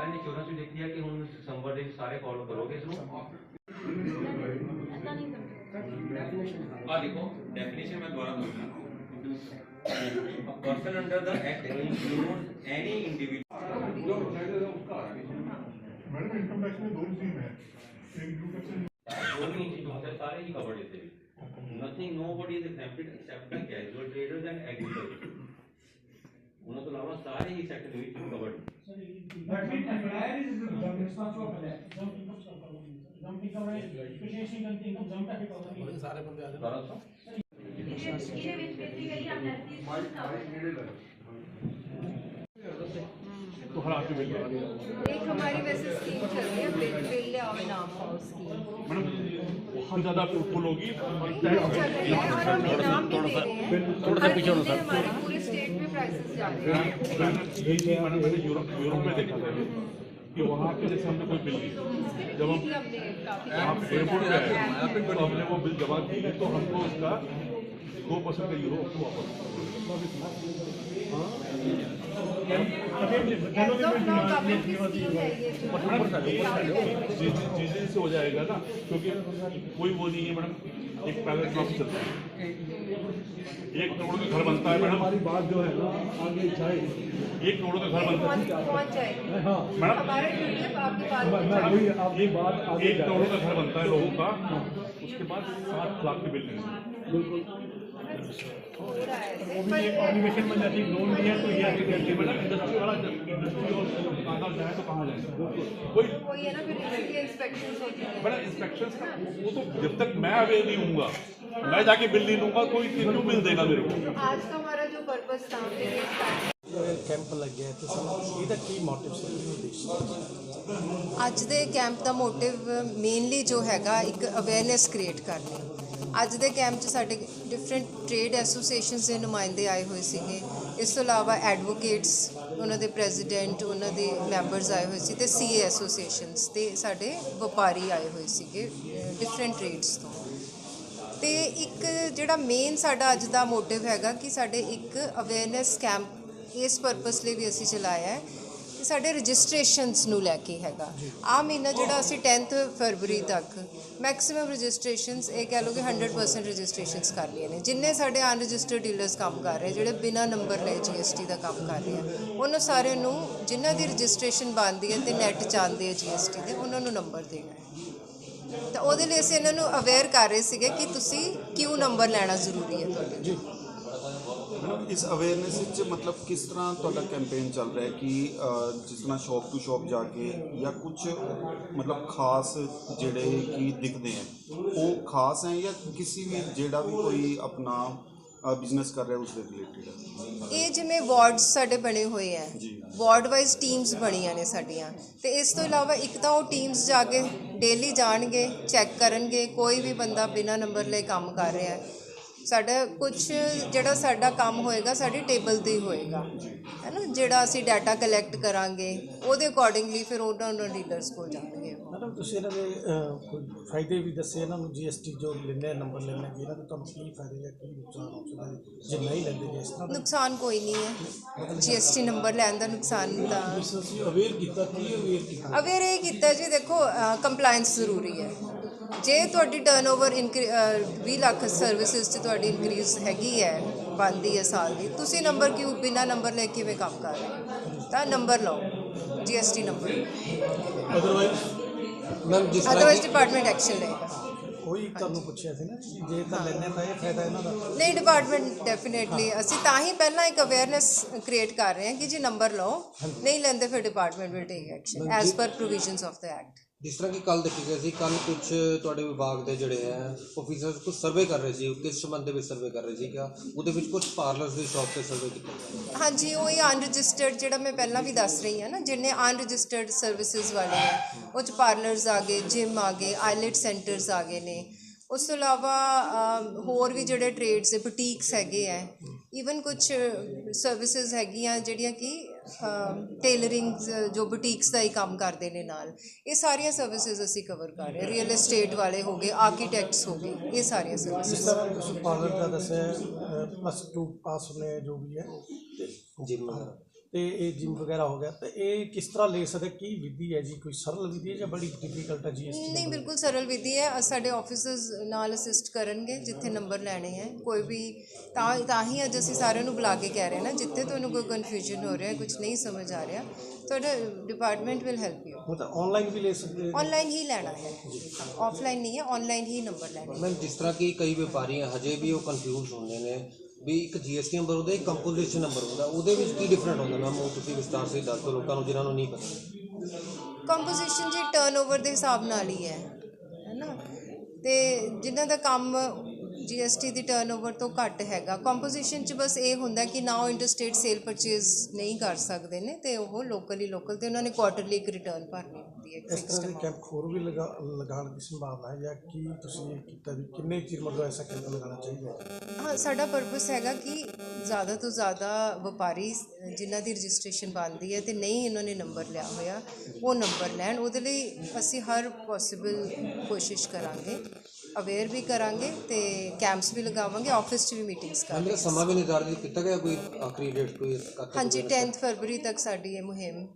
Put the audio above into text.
ਸਾਰਿਆਂ ਨੇ ਇੰਸ਼ੋਰੈਂਸ ਵੀ ਦੇਖੀ ਹੈ ਕਿ ਹੁਣ ਦਸੰਬਰ ਦੇ ਵਿੱਚ ਸਾਰੇ ਫੋਲੋ ਕਰੋਗੇ ਇਸ ਨੂੰ ਆ ਦੇਖੋ ਡੈਫੀਨੇਸ਼ਨ ਮੈਂ ਦੁਬਾਰਾ ਦਊਂਗਾ A person under the act includes any individual madam income tax में दो स्कीम है एक ड्यू टैक्स only institutions ਸਾਰੇ ਹੀ covered ਇਸ ਦੇ ਵਿੱਚ nothing nobody is exempted except the casual traders and agriculture ਉਹਨਾਂ ਤੋਂ ਇਲਾਵਾ ਸਾਰੇ ਹੀ ਸੈਕਟਰ ਵਿੱਚ covered But with employer is jump responsible for that. Jump income cover. Jump income है, depreciation का income jump का cover नहीं है. ਸਾਰੇ ਬੰਦੇ ਆ ਜਾਣ ਦੁਬਾਰਾ ਦੱਸੋ ਇਹਦੇ ਇਹਦੇ ਵਿੱਚ ਬੇਸਿਕਲੀ ਹਮ ਐਸਟੀ ਸਕੂਲ तो हर आपके बिल लगा एक हमारी वैसे स्कीम चल रही है बिल बिल आओ नाम हो स्कीम मैडम बहुत ज्यादा फुल होगी चल रही है और हम इनाम भी दे रहे हैं थोड़ा सा पीछे होना हमारे पूरे स्टेट में जा रहे हैं मैंने यूरोप यूरोप में देखा था कि वहाँ पे जैसे हमने कोई बिल ली जब हम एयरपोर्ट पे आए तो हमने वो बिल जमा की तो हमको उसका दो परसेंट का यूरो वापस है चीज़ें से हो जाएगा ना क्योंकि कोई वो नहीं है मैडम एक पैलेस में चलता है। एक करोड़ का घर बनता है मैडम। हमारी बात जो है ना आगे जाए। एक करोड़ का घर बनता है। जाएगी मैडम। है आपकी बात मैं वही आपकी बात आगे एक करोड़ का घर बनता है लोगों का। उसके बाद सात लाख की बिल्डिंग। हो है वो भी एक ऑब्लिगेशन बन जाती है लोन लिया तो ये एग्रीकल्चर में ना इंडस्ट्री वाला इंडस्ट्री और दुकानदार जाए तो कहाँ जाए कोई वही है ना फिर इसकी इंस्पेक्शन होती है बड़ा इंस्पेक्शन का वो तो जब तक मैं अवेयर नहीं हूँगा मैं जाके बिल नहीं लूंगा कोई क्यों बिल देगा मेरे को आज का हमारा जो पर्पस था फिर ये start ਕੈਂਪ ਲੱਗਿਆ ਤੇ ਸਾਨੂੰ ਇਹਦਾ ਕੀ ਮੋਟਿਵ ਸੀ ਕੀ ਉਦੇਸ਼ ਸੀ ਅੱਜ ਦੇ ਕੈਂਪ ਦਾ ਮੋਟਿਵ ਮੇਨਲੀ ਜੋ ਹੈਗਾ ਇੱਕ ਅਵੇਅਰਨੈਸ ਕ੍ਰੀਏਟ ਕਰਨੀ ਅੱਜ ਦੇ ਕੈਂਪ 'ਚ ਸਾਡੇ ਡਿਫਰੈਂਟ ਟ੍ਰੇਡ ਐਸੋਸੀਏਸ਼ਨਸ ਦੇ ਨੁਮਾਇੰਦੇ ਆਏ ਹੋਏ ਸੀਗੇ। ਇਸ ਤੋਂ ਇਲਾਵਾ ਐਡਵੋਕੇਟਸ ਉਹਨਾਂ ਦੇ ਪ੍ਰੈਜ਼ੀਡੈਂਟ ਉਹਨਾਂ ਦੇ ਮੈਂਬਰਸ ਆਏ ਹੋਏ ਸੀ ਤੇ ਸੀਏ ਐਸੋਸੀਏਸ਼ਨਸ ਤੇ ਸਾਡੇ ਵਪਾਰੀ ਆਏ ਹੋਏ ਸੀਗੇ ਡਿਫਰੈਂਟ ਟ੍ਰੇਡਸ ਤੋਂ। ਤੇ ਇੱਕ ਜਿਹੜਾ ਮੇਨ ਸਾਡਾ ਅੱਜ ਦਾ ਮੋਟਿਵ ਹੈਗਾ ਕਿ ਸਾਡੇ ਇੱਕ ਅਵੇਅਰਨੈਸ ਕੈਂਪ ਇਸ ਪਰਪਸ ਲਈ ਵੀ ਅਸੀਂ ਚਲਾਇਆ ਹੈ ਕਿ ਸਾਡੇ ਰਜਿਸਟ੍ਰੇਸ਼ਨਸ ਨੂੰ ਲੈ ਕੇ ਹੈਗਾ। ਆ ਮਹੀਨਾ ਜਿਹੜਾ ਅਸੀਂ 10th ਫਰਵਰੀ ਤੱਕ ਮੈਕਸਿਮਮ ਰਜਿਸਟ੍ਰੇਸ਼ਨਸ ਇਹ ਕਹਿ ਲਓ ਕਿ 100% ਰਜਿਸਟ੍ਰੇਸ਼ਨਸ ਕਰ ਲਈਆਂ ਨੇ। ਜਿੰਨੇ ਸਾਡੇ ਅਨਰਜਿਸਟਰਡ ਡੀਲਰਸ ਕੰਮ ਕਰ ਰਹੇ, ਜਿਹੜੇ ਬਿਨਾ ਨੰਬਰ ਲਏ GST ਦਾ ਕੰਮ ਕਰ ਰਹੇ ਆ, ਉਹਨਾਂ ਸਾਰਿਆਂ ਨੂੰ ਜਿਨ੍ਹਾਂ ਦੀ ਰਜਿਸਟ੍ਰੇਸ਼ਨ ਬਣਦੀ ਹੈ ਤੇ ਨੈਟ ਚਾਹੁੰਦੇ ਆ GST ਦੇ, ਉਹਨਾਂ ਨੂੰ ਨੰਬਰ ਦੇਣਾ ਤਾਂ ਉਹਦੇ ਲਈ ਅਸੀਂ ਇਹਨਾਂ ਨੂੰ ਅਵੇਅਰ ਕਰ ਰਹੇ ਸੀਗੇ ਕਿ ਤੁਸੀਂ ਕਿਉਂ ਨੰਬਰ ਲੈਣਾ ਜ਼ਰੂਰੀ ਹੈ ਤੁਹਾਡੇ ਲਈ। ਇਸ ਅਵੇਅਰਨੈਸ ਵਿੱਚ ਮਤਲਬ ਕਿਸ ਤਰ੍ਹਾਂ ਤੁਹਾਡਾ ਕੈਂਪੇਨ ਚੱਲ ਰਿਹਾ ਹੈ ਕਿ ਅ, ਜਿਸ ਤਰ੍ਹਾਂ ਸ਼ਾਪ ਟੂ ਸ਼ਾਪ ਜਾ ਕੇ ਜਾਂ ਕੁਝ ਮਤਲਬ ਖਾਸ ਜਿਹੜੇ ਕੀ ਦਿਖਦੇ ਹੈ ਉਹ ਖਾਸ ਹੈ ਜਾਂ ਕਿਸੇ ਵੀ ਜਿਹੜਾ ਵੀ ਕੋਈ ਆਪਣਾ ਬਿਜ਼ਨਸ ਕਰ ਰਿਹਾ ਉਸ ਦੇ ਰਿਲੇਟਡ ਹੈ? ਇਹ ਜਿਵੇਂ ਵਾਰਡਸ ਸਾਡੇ ਬਣੇ ਹੋਏ ਆ ਜੀ। ਵਾਰਡ ਵਾਈਜ਼ ਟੀਮਸ ਬਣੀਆਂ ਨੇ ਸਾਡੀਆਂ। ਤੇ ਇਸ ਤੋਂ ਇਲਾਵਾ ਇੱਕ ਤਾਂ ਉਹ ਟੀਮਸ ਜਾ ਕੇ ਡੇਲੀ ਜਾਣਗੇ ਚੈੱਕ ਕਰਨਗੇ ਕੋਈ ਵੀ ਬੰਦਾ ਬਿਨਾ ਨੰਬਰ ਲਈ ਕੰਮ ਕਰ ਰਿਹਾ ਹੈ। ਸਾਡਾ ਕੁਝ ਜਿਹੜਾ ਸਾਡਾ ਕੰਮ ਹੋਏਗਾ ਸਾਡੀ ਟੇਬਲ ਤੇ ਹੀ ਹੋਏਗਾ। ਹੈ ਨਾ ਜਿਹੜਾ ਅਸੀਂ ਡਾਟਾ ਕਲੈਕਟ ਕਰਾਂਗੇ ਉਹਦੇ ਅਕੋਰਡਿੰਗਲੀ ਫਿਰ ਉਹਨਾਂ ਉਹਨਾਂ ਡੀਲਰਸ ਕੋਲ ਜਾਣਗੇ। ਮੈਡਮ ਤੁਸੀਂ ਇਹਨਾਂ ਦੇ ਕੋਈ ਫਾਇਦੇ ਵੀ ਦੱਸੇ ਇਹਨਾਂ ਨੂੰ? ਜੀਐਸਟੀ ਜੋ ਲੈਣੇ ਨੰਬਰ ਲੈਣੇ ਕਿ ਇਹਨਾਂ ਦੇ ਤੁਹਾਨੂੰ ਕੀ ਫਾਇਦੇ ਜਾਂ ਕੀ ਨੁਕਸਾਨ ਹੋ ਸਕਦਾ ਜੇ ਨਹੀਂ ਲੈਂਦੇ ਜੇ ਇਸ ਤਰ੍ਹਾਂ ਨੁਕਸਾਨ ਕੋਈ ਨਹੀਂ ਹੈ। ਜੀਐਸਟੀ ਨੰਬਰ ਲੈਣ ਦਾ ਨੁਕਸਾਨ ਤਾਂ ਅਵੇਅਰ ਕੀਤਾ ਕੀ ਅਵੇਅਰ ਕੀਤਾ? ਅਵੇਅਰ ਇਹ ਕੀਤਾ ਜੀ ਦੇਖੋ ਕੰਪਲਾਈਂਸ ਜ਼ਰੂਰੀ ਹੈ। ਜੇ ਤੁਹਾਡੀ ਟਰਨਓਵਰ 20 ਲੱਖ ਸਰਵਿਸਿਜ਼ 'ਚ ਤੁਹਾਡੀ ਇਨਕਰੀਜ਼ ਹੈਗੀ ਹੈ ਬਣਦੀ ਹੈ ਸਾਲ ਦੀ ਤੁਸੀਂ ਨੰਬਰ ਕਿਉਂ ਬਿਨਾ ਨੰਬਰ ਲੈ ਕੇ ਕਿਵੇਂ ਕੰਮ ਕਰ ਰਹੇ ਤਾਂ ਨੰਬਰ ਲਓ ਜੀਐਸਟੀ ਨੰਬਰ ਅਦਰਵਾਈਜ਼ ਮੈਮ ਜਿਸ ਅਦਰਵਾਈਜ਼ ਡਿਪਾਰਟਮੈਂਟ ਐਕਸ਼ਨ ਲਏਗਾ। ਕੋਈ ਤੁਹਾਨੂੰ ਪੁੱਛਿਆ ਸੀ ਨਾ ਜੇ ਤਾਂ ਲੈਣੇ ਤਾਂ ਇਹ ਫਾਇਦਾ ਇਹਨਾਂ ਦਾ। ਨਹੀਂ ਡਿਪਾਰਟਮੈਂਟ ਡੈਫੀਨੇਟਲੀ ਅਸੀਂ ਤਾਂ ਹੀ ਪਹਿਲਾਂ ਇੱਕ ਅਵੇਅਰਨੈਸ ਕ੍ਰੀਏਟ ਕਰ ਰਹੇ ਹਾਂ ਕਿ ਜੇ ਨੰਬਰ ਲਓ ਨਹੀਂ ਲੈਂਦੇ ਫਿਰ department will take action as per provisions of the act ਜਿਸ ਤਰ੍ਹਾਂ ਕਿ ਕੱਲ ਦੇਖੀ ਗਈ ਸੀ ਕੱਲ ਕੁਝ ਤੁਹਾਡੇ ਵਿਭਾਗ ਦੇ ਜਿਹੜੇ ਹੈ ਆਫੀਸਰਸ ਕੁਝ ਸਰਵੇ ਕਰ ਰਹੇ ਸੀ ਕਿਸ ਸੰਬੰਧ ਦੇ ਵਿੱਚ ਸਰਵੇ ਕਰ ਰਹੇ ਸੀ ਕਿ ਉਹਦੇ ਵਿੱਚ ਕੁਝ ਪਾਰਲਰਸ ਦੀ ਸ਼ਾਪ ਤੇ ਸਰਵੇ ਕੀਤਾ ਗਿਆ। ਹਾਂਜੀ, ਉਹ ਹੀ ਅਨਰਜਿਸਟਰਡ ਜਿਹੜਾ ਮੈਂ ਪਹਿਲਾਂ ਵੀ ਦੱਸ ਰਹੀ ਹਾਂ ਨਾ, ਜਿੰਨੇ ਅਨਰਜਿਸਟਰਡ ਸਰਵਿਸਿਜ਼ ਵਾਲੇ ਆ ਉਹ ਚ ਪਾਰਲਰਸ ਆ ਗਏ ਜਿਮ ਆ ਗਏ ਆਈਲੈਟ ਸੈਂਟਰਸ ਆ ਗਏ ਨੇ। ਉਸ ਤੋਂ ਇਲਾਵਾ ਹੋਰ ਵੀ ਜਿਹੜੇ ਟ੍ਰੇਡਸ ਬੁਟੀਕਸ ਹੈਗੇ ਆ ਈਵਨ ਕੁਝ ਸਰਵਿਸਿਜ਼ ਹੈਗੀਆਂ ਜਿਹੜੀਆਂ ਕਿ ਟੇਲਰਿੰਗ ਜੋ ਬੁਟੀਕਸ ਦਾ ਹੀ ਕੰਮ ਕਰਦੇ ਨੇ ਨਾਲ ਇਹ ਸਾਰੀਆਂ ਸਰਵਿਸਿਜ਼ ਅਸੀਂ ਕਵਰ ਕਰ ਰਹੇ ਰੀਅਲ ਏਸਟੇਟ ਵਾਲੇ ਹੋ ਗਏ ਆਰਕੀਟੈਕਟਸ ਹੋ ਗਏ ਇਹ ਸਾਰੀਆਂ ਜਿਸ ਸਰਵਿਸਿਜ਼ ਤਰ੍ਹਾਂ ਤੁਸੀਂ ਪਾਰਲਰ ਦਾ ਦੱਸਿਆ ਪਲੱਸ 2 ਪਾਸ ਹੋਣੇ ਜੋ ਵੀ ਹੈ। ਜਿਮ ਤੇ ਇਹ ਜਿਮ ਵਗੈਰਾ ਹੋ ਗਿਆ। ਤੇ ਇਹ ਕਿਸ ਤਰ੍ਹਾਂ ਲੈ ਸਕਦੇ? ਕੀ ਵਿਧੀ ਹੈ ਜੀ? ਕੋਈ ਸਰਲ ਵਿਧੀ ਹੈ ਜਾਂ ਬੜੀ ਡਿਫਿਕਲਟ ਹੈ ਜੀਐਸਟੀ ਨਹੀਂ ਬਿਲਕੁਲ ਸਰਲ ਵਿਧੀ ਹੈ। ਅ- ਸਾਡੇ ਆਫਿਸਰਸ ਨਾਲ ਅਸਿਸਟ ਕਰਨਗੇ ਜਿੱਥੇ ਨੰਬਰ ਲੈਣੇ ਹੈ। ਕੋਈ ਵੀ ਤਾਂ ਤਾਂ ਹੀ ਅੱਜ ਅਸੀਂ ਸਾਰਿਆਂ ਨੂੰ ਬੁਲਾ ਕੇ ਕਹਿ ਰਹੇ ਹਾਂ ਨਾ ਜਿੱਥੇ ਤੁਹਾਨੂੰ ਕੋਈ ਕਨਫਿਊਜ਼ਨ ਹੋ ਰਿਹਾ ਕੁਝ ਨਹੀਂ ਸਮਝ ਆ ਰਿਹਾ ਤੁਹਾਡਾ ਡਿਪਾਰਟਮੈਂਟ ਵਿਲ ਹੈਲਪ ਯੂ ਮਤਲਬ ਆਨਲਾਈਨ ਵੀ ਲੈ ਸਕਦੇ ਹੋ? ਆਨਲਾਈਨ ਹੀ ਲੈਣਾ ਹੈ। ਆਫਲਾਈਨ ਨਹੀਂ ਹੈ ਆਨਲਾਈਨ ਹੀ ਨੰਬਰ ਲੈਣਾ ਹੈ ਮੈਮ ਜਿਸ ਤਰ੍ਹਾਂ ਕਿ ਕਈ ਵਪਾਰੀ ਹਜੇ ਵੀ ਉਹ ਕਨਫਿਊਜ਼ ਹੁੰਦੇ ਨੇ। ਵੀ ਇੱਕ ਜੀਐਸਟੀ ਨੰਬਰ ਹੁੰਦਾ, ਇੱਕ ਕੰਪੋਜੀਸ਼ਨ ਨੰਬਰ ਹੁੰਦਾ, ਉਹਦੇ ਵਿੱਚ ਕੀ ਡਿਫਰੈਂਟ ਹੁੰਦਾ? ਮੈਮ ਉਹ ਤੁਸੀਂ ਵਿਸਤਾਰ ਸੇ ਦੱਸ ਦਿਓ ਲੋਕਾਂ ਨੂੰ, ਜਿਨ੍ਹਾਂ ਨੂੰ ਨਹੀਂ ਪਤਾ। ਕੰਪੋਜੀਸ਼ਨ ਜੀ ਟਰਨਓਵਰ ਦੇ ਹਿਸਾਬ ਨਾਲ ਹੀ ਹੈ, ਹੈਨਾ? ਤੇ ਜਿਨ੍ਹਾਂ ਦਾ ਕੰਮ ਜੀਐਸਟੀ ਦੀ ਟਰਨਓਵਰ ਤੋਂ ਘੱਟ ਹੈਗਾ ਕੰਪੋਜੀਸ਼ਨ ਚ ਬਸ ਇਹ ਹੁੰਦਾ ਕਿ ਨਾ ਉਹ ਇੰਟਰਸਟੇਟ ਸੇਲ ਪਰਚੇਜ਼ ਨਹੀਂ ਕਰ ਸਕਦੇ ਨੇ, ਤੇ ਉਹ ਲੋਕਲ ਹੀ ਲੋਕਲ ਤੇ ਉਹਨਾਂ ਨੇ ਕੁਆਟਰਲੀ ਇੱਕ ਰਿਟਰਨ ਭਰਨੀ। ਹੁੰਦੀ ਹੈ ਇਸ ਤਰ੍ਹਾਂ ਦੇ ਕੈਂਪ ਹੋਰ ਵੀ ਲਗਾ ਲਗਾਉਣ ਦੀ ਸੰਭਾਵਨਾ ਹੈ ਜਾਂ ਕੀ ਤੁਸੀਂ ਇਹ ਕੀਤਾ ਵੀ ਕਿੰਨੇ ਚਿਰ ਮਤਲਬ ਐਸਾ ਕੈਂਪ ਲਗਾਉਣਾ ਚਾਹੀਦਾ ਹੈ? ਹਾਂ ਸਾਡਾ ਪਰਪਸ ਹੈਗਾ ਕਿ ਜ਼ਿਆਦਾ ਤੋਂ ਜ਼ਿਆਦਾ ਵਪਾਰੀ ਜਿਨ੍ਹਾਂ ਦੀ ਰਜਿਸਟ੍ਰੇਸ਼ਨ ਬਣਦੀ ਹੈ ਤੇ ਨਹੀਂ ਇਹਨਾਂ ਨੇ ਨੰਬਰ ਲਿਆ ਹੋਇਆ ਉਹ ਨੰਬਰ ਲੈਣ। ਉਹਦੇ ਲਈ ਅਸੀਂ ਹਰ ਪੋਸੀਬਲ ਕੋਸ਼ਿਸ਼ ਕਰਾਂਗੇ ਅਵੇਅਰ ਵੀ ਕਰਾਂਗੇ ਤੇ ਕੈਂਪਸ ਵੀ ਲਗਾਵਾਂਗੇ ਆਫਿਸ 'ਚ ਵੀ ਮੀਟਿੰਗਸ ਕਰਾਂਗੇ। ਸਮਾਂ ਵੀ ਨਿਰਧਾਰਿਤ ਕੀਤਾ ਗਿਆ ਕੋਈ ਆਖਰੀ ਡੇਟ ਕੋਈ ਹਾਂਜੀ 10th ਫਰਵਰੀ ਤੱਕ ਸਾਡੀ ਇਹ ਮੁਹਿੰਮ